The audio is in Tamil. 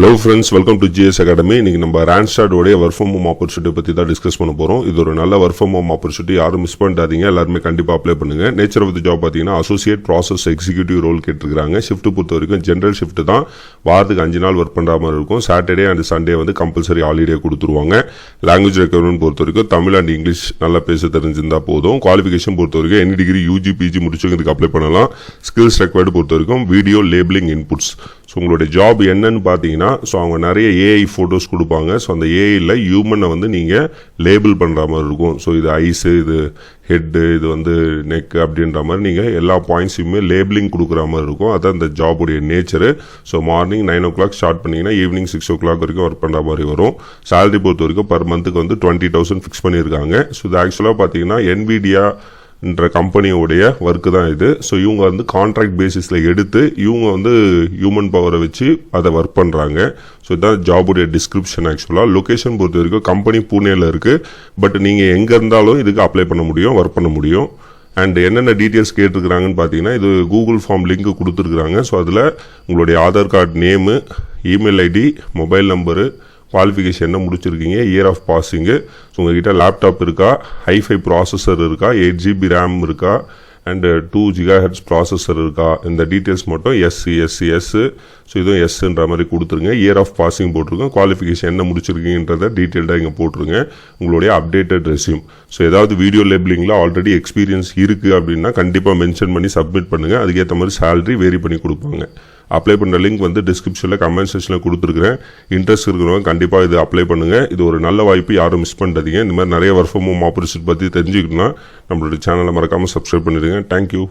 Hello friends welcome to GS academy இன்றைக்கி நம்ம ரேண்ட்ஸ்டாடோடைய ஒர்க் ஃப்ரம் ஹோம் ஆப்பர்ச்சுனிட்டி பற்றி தான் டிஸ்கஸ் பண்ண போகிறோம் இது ஒரு நல்ல ஒர்க் ஃப்ரம் ஹோம் ஆப்பர்ச்சுனிட்டி யாரும் மிஸ் பண்ணிட்டாதீங்க எல்லாருமே கண்டிப்பாக அப்ளை பண்ணுங்கள் நேச்சர் ஆஃப் த ஜாப் பார்த்தீங்கன்னா அசோசியேட் ப்ராசஸ் எக்ஸிக்யூட்டிவ் ரோல் கேட்டிருக்காங்க ஷிஃப்ட் பொறுத்த வரைக்கும் ஜென்ரல் ஷிஃப்ட் தான். வாரத்துக்கு அஞ்சு நாள் ஒர்க் பண்ணுற மாதிரி இருக்கும். சாட்டர்டே அண்ட் சண்டே வந்து கம்பல்சரி ஹாலிடே கொடுத்துருவாங்க. லாங்குவேஜ் ரெக்கவர்மெண்ட் பொறுத்த வரைக்கும் தமிழ் அண்ட் இங்கிலீஷ் நல்லா பேச தெரிஞ்சிருந்தா போதும். குவாலிஃபிகேஷன் பொறுத்த வரைக்கும் எனி டிகிரி யூஜி பிஜி முடிச்சவங்க இதுக்கு அப்ளை பண்ணலாம். ஸ்கில்ஸ் ரெக்வயர்டு பொறுத்த வரைக்கும் வீடியோ லேபிளிங் இன்புட்ஸ் ஸோ உங்களுடைய ஜாப் என்னன்னு பார்த்தீங்கன்னா ஸோ அவங்க நிறைய ஏஐ ஃபோட்டோஸ் கொடுப்பாங்க. ஸோ அந்த ஏஐயில் ஹியூமனை வந்து நீங்கள் லேபிள் பண்ணுற மாதிரி இருக்கும். ஸோ இது ஐஸு இது ஹெட்டு இது வந்து நெக் அப்படின்ற மாதிரி நீங்கள் எல்லா பாயிண்ட்ஸையுமே லேபிளிங் கொடுக்குற மாதிரி இருக்கும். அதான் இந்த ஜாபுடைய nature so morning nine o'clock start பண்ணிங்கன்னா ஈவினிங் சிக்ஸ் ஓ கிளாக் வரைக்கும் ஒர்க் பண்ணுற மாதிரி வரும். சேலரி பொறுத்த வரைக்கும் பர் மந்த்துக்கு வந்து டுவெண்ட்டி தௌசண்ட் ஃபிக்ஸ் பண்ணியிருக்காங்க. ஸோ இது ஆக்சுவலாக பார்த்தீங்கன்னா என்விடியா என்ற கம்பெனியோடைய ஒர்க்கு தான் இது. ஸோ இவங்க வந்து கான்ட்ராக்ட் பேசிஸில் எடுத்து இவங்க வந்து ஹியூமன் பவரை வச்சு அதை ஒர்க் பண்ணுறாங்க ஸோ இதுதான் ஜாபுடைய டிஸ்கிரிப்ஷன் ஆக்சுவலாக லொக்கேஷன் பொறுத்த வரைக்கும் கம்பெனி பூனேல இருக்குது பட் நீங்கள் எங்கே இருந்தாலும் இதுக்கு அப்ளை பண்ண முடியும் ஒர்க் பண்ண முடியும். அண்ட் என்னென்ன டீட்டெயில்ஸ் கேட்டிருக்கிறாங்கன்னு பார்த்தீங்கன்னா இது கூகுள் ஃபார்ம் லிங்க் கொடுத்துருக்குறாங்க. ஸோ அதில் உங்களுடைய Aadhaar card name email ID mobile number qualification என்ன முடிச்சிருக்கீங்க இயர் ஆஃப் பாசிங்கு ஸோ உங்ககிட்ட லேப்டாப் இருக்கா ஹைஃபை ப்ராசஸர் இருக்கா எயிட் ஜிபி ரேம் இருக்கா and two giga hertz processor இருக்கா? இந்த டீட்டெயில்ஸ் மட்டும் எஸ்சி எஸ்சி எஸ்ஸு ஸோ இதுவும் எஸ்ன்ற மாதிரி கொடுத்துருங்க. இயர் ஆஃப் பாசிங் போட்டிருக்கோம். குவாலிஃபிகேஷன் என்ன முடிச்சிருக்கீங்கன்றத டீட்டெயில்டாக இங்கே போட்டுருங்க. உங்களுடைய அப்டேட்டட் ரெஸ்யூம் ஸோ ஏதாவது வீடியோ லேபிளிங்கில் ஆல்ரெடி எக்ஸ்பீரியன்ஸ் இருக்குது அப்படின்னா கண்டிப்பாக மென்ஷன் பண்ணி சப்மிட் பண்ணுங்கள் அதுக்கேற்ற மாதிரி சேலரி வேரி பண்ணி கொடுப்பாங்க. அப்ளை பண்ணுற லிங்க் வந்து டிஸ்கிரிப்ஷனில் கமெண்ட் செக்ஷனில் கொடுத்துருக்குறேன். இன்ட்ரெஸ்ட் இருக்கிறவங்க கண்டிப்பாக இது அப்ளை பண்ணுங்கள் இது ஒரு நல்ல வாய்ப்பு யாரும் மிஸ் பண்ணுறதீங்க இந்த மாதிரி நிறைய ஒர்க் ஃப்ரம் ஹோம் ஆப்பர்ச்சுனிட்டி பற்றி தெரிஞ்சுக்கணும்னா நம்மளோட சேனலை மறக்காமல் சப்ஸ்கிரைப் பண்ணிடுங்க. தேங்க்யூ